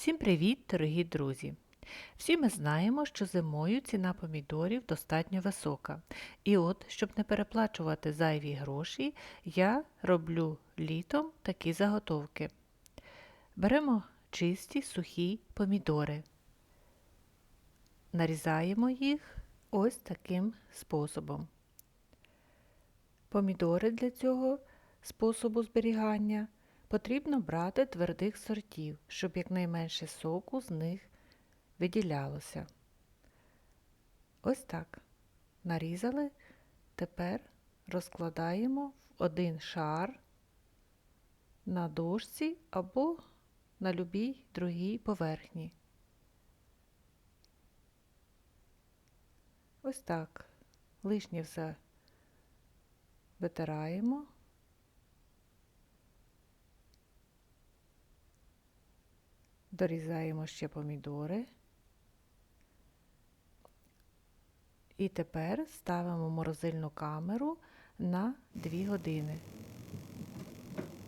Всім привіт, дорогі друзі! Всі ми знаємо, що зимою ціна помідорів достатньо висока. І от, щоб не переплачувати зайві гроші, я роблю літом такі заготовки. Беремо чисті сухі помідори, нарізаємо їх ось таким способом. Помідори для цього способу зберігання потрібно брати твердих сортів, щоб якнайменше соку з них виділялося. Ось так. Нарізали, тепер розкладаємо в один шар на дошці або на любій другій поверхні. Ось так. Лишнє все витираємо. Дорізаємо ще помідори. І тепер ставимо морозильну камеру на 2 години.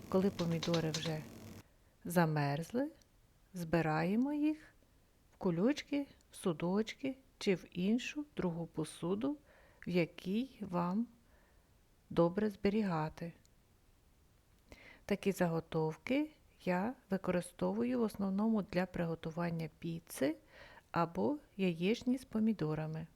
Коли помідори вже замерзли, збираємо їх в кулючки, в судочки чи в іншу другу посуду, в якій вам добре зберігати. Такі заготовки я використовую в основному для приготування піци або яєчні з помідорами.